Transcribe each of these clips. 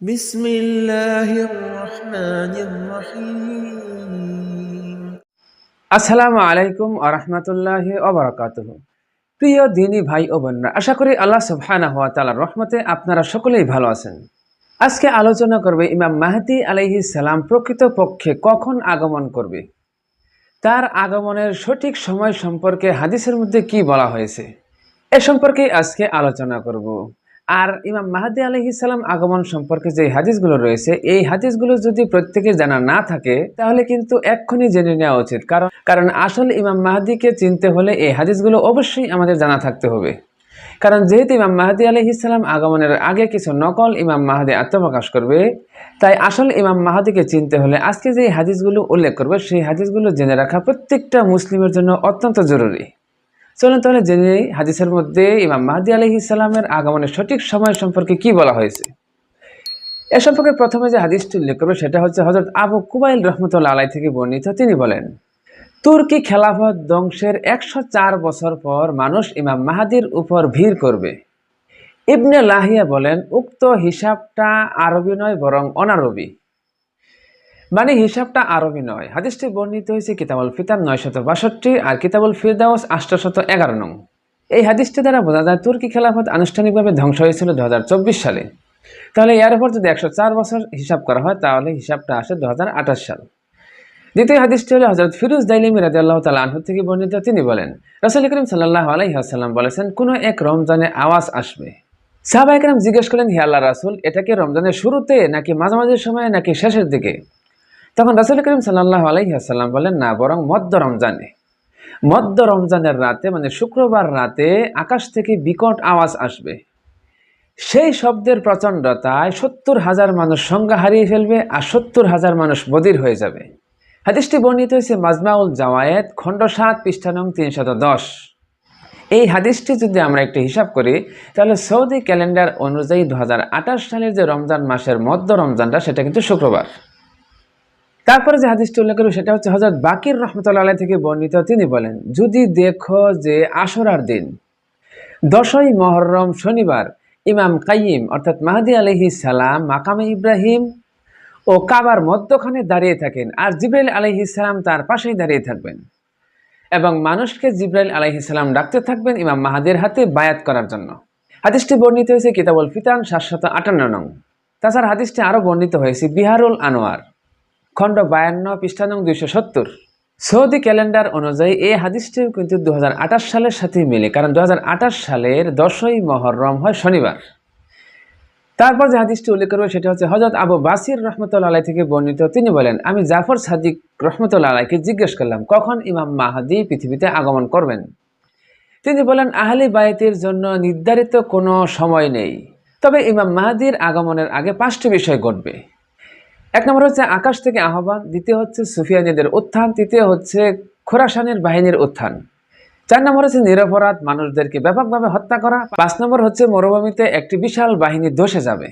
بسم الله الرحمن الرحيم আসসালামু আলাইকুম আরহামতুল্লাহ অবরাকাতুহ প্রিয় দিনী ভাই ও বোনরা আশা করি আল্লাহ সুবহানাহু ওয়া তাআলার রহমতে আপনারা সকলেই ভালো আছেন আজকে আলোচনা করবে ইমাম মাহদি আলাইহি সালাম প্রকৃত পক্ষে কখন আগমন করবে তার আগমনের সঠিক সময় সম্পর্কে হাদিসের মধ্যে কি বলা হয়েছে এ সম্পর্কে আজকে আলোচনা করব আর ইমাম মাহাদি আলহি আগমন সম্পর্কে যে হাদিসগুলো রয়েছে, এই হাদিসগুলো যদি প্রত্যেকে জানা না থাকে, তাহলে কিন্তু এক্ষুনি জেনে নেওয়া উচিত। কারণ কারণ আসল ইমাম মাহাদিকে চিনতে হলে এই হাদিসগুলো অবশ্যই আমাদের জানা থাকতে হবে। কারণ যেহেতু ইমাম মাহাদি সালাম আগমনের আগে কিছু নকল ইমাম মাহাদি আত্মপ্রকাশ করবে, তাই আসল ইমাম মাহাদিকে চিনতে হলে আজকে যে হাদিসগুলো উল্লেখ করবে, সেই হাদিসগুলো জেনে রাখা প্রত্যেকটা মুসলিমের জন্য অত্যন্ত জরুরি। চলুন তাহলে জেনে নেই হাদিসের মধ্যে ইমাম মাহাদি আলহি ইসলামের আগমনের সঠিক সময় সম্পর্কে কি বলা হয়েছে। এ সম্পর্কে প্রথমে যে হাদিসটি উল্লেখ করবে সেটা হচ্ছে হজরত আবু কুবাইল রহমতুল্লা আলাই থেকে বর্ণিত। তিনি বলেন, তুর্কি খেলাফত ধ্বংসের একশো চার বছর পর মানুষ ইমাম মাহাদির উপর ভিড় করবে। ইবনে লাহিয়া বলেন, উক্ত হিসাবটা আরবি নয়, বরং অনারবি। মানে হিসাবটা আরবি নয়। হাদিসটি বর্ণিত হয়েছে কিতাবুল ফিতান নয়শত বাষট্টি আর কিতাবুল ফিরদাউস আষ্টশত এগারো নং। এই হাদিসটি দ্বারা বোঝা যায় তুর্কি খেলাফত আনুষ্ঠানিকভাবে ধ্বংস হয়েছিল দু হাজার চব্বিশ সালে। তাহলে এর উপর যদি একশো চার বছর হিসাব করা হয়, তাহলে হিসাবটা আসে দু হাজার আঠাশ সাল। দ্বিতীয় হাদিসটি হলো হজরত ফিরুজ দাইলিম রাজি আল্লাহ তালা আনহু থেকে বর্ণিত। তিনি বলেন, রসুল করিম সাল্লাহ আলাইহাল্লাম বলেছেন, কোনো এক রমজানে আওয়াজ আসবে? সাহাবা একরাম জিজ্ঞেস করেন হে আল্লাহ রাসুল, এটা কি রমজানের শুরুতে নাকি মাঝামাঝি সময়ে নাকি শেষের দিকে? তখন রাসুল করিম সাল্লাহ আলাইহাল্লাম বলেন, না, বরং মধ্য রমজানে। মধ্য রমজানের রাতে মানে শুক্রবার রাতে আকাশ থেকে বিকট আওয়াজ আসবে। সেই শব্দের প্রচণ্ডতায় সত্তর হাজার মানুষ সংজ্ঞা হারিয়ে ফেলবে আর সত্তর হাজার মানুষ বদির হয়ে যাবে। হাদিসটি বর্ণিত হয়েছে মাজমাউল জাওয়ায়েত, খণ্ড সাত, পৃষ্ঠা নং তিনশত দশ। এই হাদিসটি যদি আমরা একটু হিসাব করি, তাহলে সৌদি ক্যালেন্ডার অনুযায়ী দু হাজার আঠাশ সালের যে রমজান মাসের মধ্য রমজানটা, সেটা কিন্তু শুক্রবার। তারপরে যে হাদিসটি উল্লেখ করবে সেটা হচ্ছে হজরত বাকির রহমতুল্লাহ আলাই থেকে বর্ণিত, তিনি বলেন, যদি দেখো যে আসরার দিন, দশই মহরম শনিবার ইমাম কাইম অর্থাৎ মাহাদি আলহি সালাম মাকামে ইব্রাহিম ও কাবার মধ্যখানে দাঁড়িয়ে থাকেন আর জিব্রাইল আলহি সালাম তার পাশেই দাঁড়িয়ে থাকবেন এবং মানুষকে জিব্রাইল আলহি সালাম ডাকতে থাকবেন ইমাম মাহাদের হাতে বায়াত করার জন্য। হাদিসটি বর্ণিত হয়েছে কিতাবুল ফিতান সাতশত আটান্ন নং। তাছাড়া হাদিসটি আরও বর্ণিত হয়েছে বিহারুল আনোয়ার। খণ্ড বায়ান্ন, পৃষ্ঠা নং দুইশো সত্তর। সৌদি ক্যালেন্ডার অনুযায়ী এই হাদিসটিও কিন্তু দু হাজার আঠাশ সালের সাথে মিলে, কারণ দু হাজার আঠাশ সালের দশই মহরম হয় শনিবার। তারপর যে হাদিসটি উল্লেখ করবে, সেটা হচ্ছে হজরত আবু বাসির রহমতুল্লা আলাই থেকে বর্ণিত। তিনি বলেন, আমি জাফর সাদিক রহমতুল্লা আলাইকে জিজ্ঞেস করলাম, কখন ইমাম মাহাদি পৃথিবীতে আগমন করবেন? তিনি বলেন, আহলি বায়তের জন্য নির্ধারিত কোনো সময় নেই। তবে ইমাম মাহাদির আগমনের আগে পাঁচটি বিষয় ঘটবে। এক নম্বর হচ্ছে আকাশ থেকে আহ্বান, দ্বিতীয় হচ্ছে সুফিয়ানিদের উত্থান, তৃতীয় হচ্ছে খোরাসানের বাহিনীর উত্থান। চার নম্বর হচ্ছে নিরপরাধ মানুষদেরকে ব্যাপকভাবে হত্যা করা। পাঁচ নম্বর হচ্ছে মরুভূমিতে একটি বিশাল বাহিনী ধসে যাবে।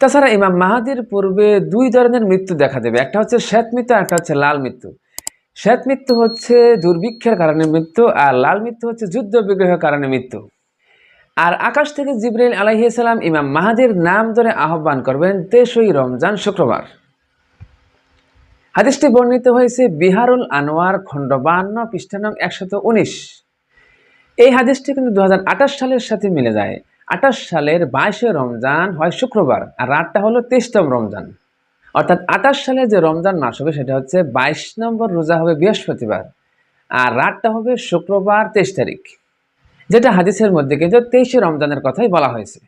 তাছাড়া ইমাম মাহাদির পূর্বে দুই ধরনের মৃত্যু দেখা দেবে। একটা হচ্ছে শ্বেত মৃত্যু একটা হচ্ছে লাল মৃত্যু। শ্বেত মৃত্যু হচ্ছে দুর্ভিক্ষের কারণে মৃত্যু, আর লাল মৃত্যু হচ্ছে যুদ্ধ বিগ্রহের কারণে মৃত্যু। আর আকাশ থেকে জিব্রাইল আলাইসালাম ইমাম মাহাদির নাম ধরে আহ্বান করবেন তেসই রমজান শুক্রবার। হাদিসটি বর্ণিত হয়েছে বিহারুল আনোয়ার খণ্ড বান্ন পৃষ্ঠা নং একশত উনিশ। এই হাদিসটি কিন্তু দু হাজার আঠাশ সালের সাথে মিলে যায়। আঠাশ সালের বাইশে রমজান হয় শুক্রবার আর রাতটা হলো তেইশতম রমজান। অর্থাৎ আঠাশ সালে যে রমজান মাস হবে সেটা হচ্ছে বাইশ নম্বর রোজা হবে বৃহস্পতিবার আর রাতটা হবে শুক্রবার তেইশ তারিখ। যেটা হাদিসের মধ্যে কিন্তু তেইশে রমজানের কথাই বলা হয়েছে।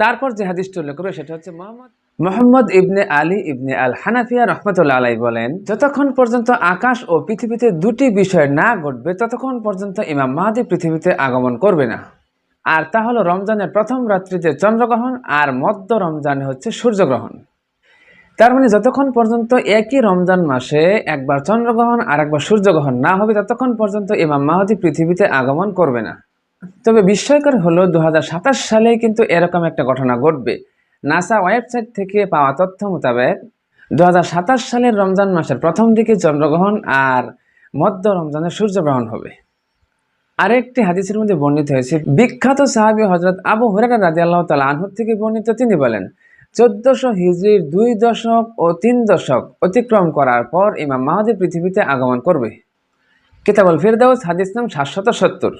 তারপর যে হাদিসটি উল্লেখ করবে সেটা হচ্ছে মোহাম্মদ মোহাম্মদ ইবনে আলী ইবনে আল হানাফিয়া রহমতুল্লাহ আলাই বলেন, যতক্ষণ পর্যন্ত আকাশ ও পৃথিবীতে দুটি বিষয় না ঘটবে, ততক্ষণ পর্যন্ত ইমাম মাহাদি পৃথিবীতে আগমন করবে না। আর তা হলো রমজানের প্রথম রাত্রিতে চন্দ্রগ্রহণ আর মধ্য রমজানে হচ্ছে সূর্যগ্রহণ। তার মানে যতক্ষণ পর্যন্ত একই রমজান মাসে একবার চন্দ্রগ্রহণ আর একবার সূর্যগ্রহণ না হবে, ততক্ষণ পর্যন্ত ইমাম মাহাদি পৃথিবীতে আগমন করবে না। তবে বিস্ময়কর হলো দু হাজার সাতাশ সালে কিন্তু এরকম একটা ঘটনা ঘটবে। নাসা ওয়েবসাইট থেকে পাওয়া তথ্য মোতাবেক দু হাজার সাতাশ সালের রমজান মাসের প্রথম দিকে চন্দ্রগ্রহণ আর মধ্য রমজানের সূর্যগ্রহণ হবে। আরেকটি হাদিসের মধ্যে বর্ণিত হয়েছে, বিখ্যাত সাহাবী হজরত আবু হুরারা রাজি আল্লাহ তালা আনহুর থেকে বর্ণিত, তিনি বলেন, চোদ্দশো হিজরির দুই দশক ও তিন দশক অতিক্রম করার পর ইমাম মাহাদি পৃথিবীতে আগমন করবে। কিতাবুল ফিরদাউস, হাদিস নাম সাতশত সত্তর।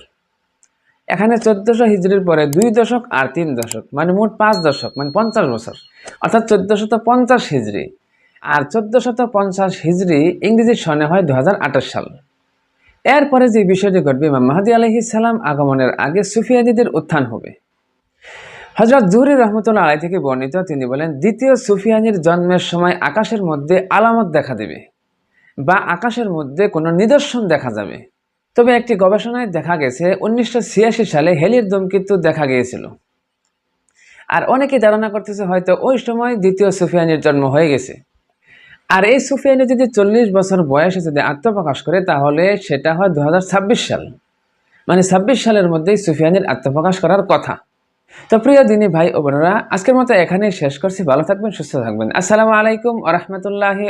এখানে চোদ্দশো হিজরির পরে দুই দশক আর তিন দশক মানে মোট পাঁচ দশক মানে পঞ্চাশ বছর। অর্থাৎ চোদ্দশত পঞ্চাশ হিজড়ি। আর চোদ্দশত পঞ্চাশ হিজড়ি ইংরেজি সনে হয় দু হাজার সাল। এরপরে যে বিষয়টি ঘটবে, ইমাম মাহাদি আলহি সালাম আগমনের আগে সুফিয়াদিদের উত্থান হবে। হজরত জুহরি রহমতুল্লাহ আলাই থেকে বর্ণিত, তিনি বলেন, দ্বিতীয় সুফিয়ানির জন্মের সময় আকাশের মধ্যে আলামত দেখা দেবে বা আকাশের মধ্যে কোনো নিদর্শন দেখা যাবে। তবে একটি গবেষণায় দেখা গেছে, উনিশশো ছিয়াশি সালে হেলির ধূমকেতু দেখা গিয়েছিল। আর অনেকে ধারণা করতেছে হয়তো ওই সময় দ্বিতীয় সুফিয়ানির জন্ম হয়ে গেছে। আর এই সুফিয়ানি যদি চল্লিশ বছর বয়সে যদি আত্মপ্রকাশ করে, তাহলে সেটা হয় দু হাজার ছাব্বিশ সাল। মানে ছাব্বিশ সালের মধ্যেই সুফিয়ানির আত্মপ্রকাশ করার কথা। তো প্রিয় দিনী ভাই ও বোনেরা, আজকের মতো এখানেই শেষ করছি। ভালো থাকবেন, সুস্থ থাকবেন। আসসালামু আলাইকুম আ রহমতুল্লাহি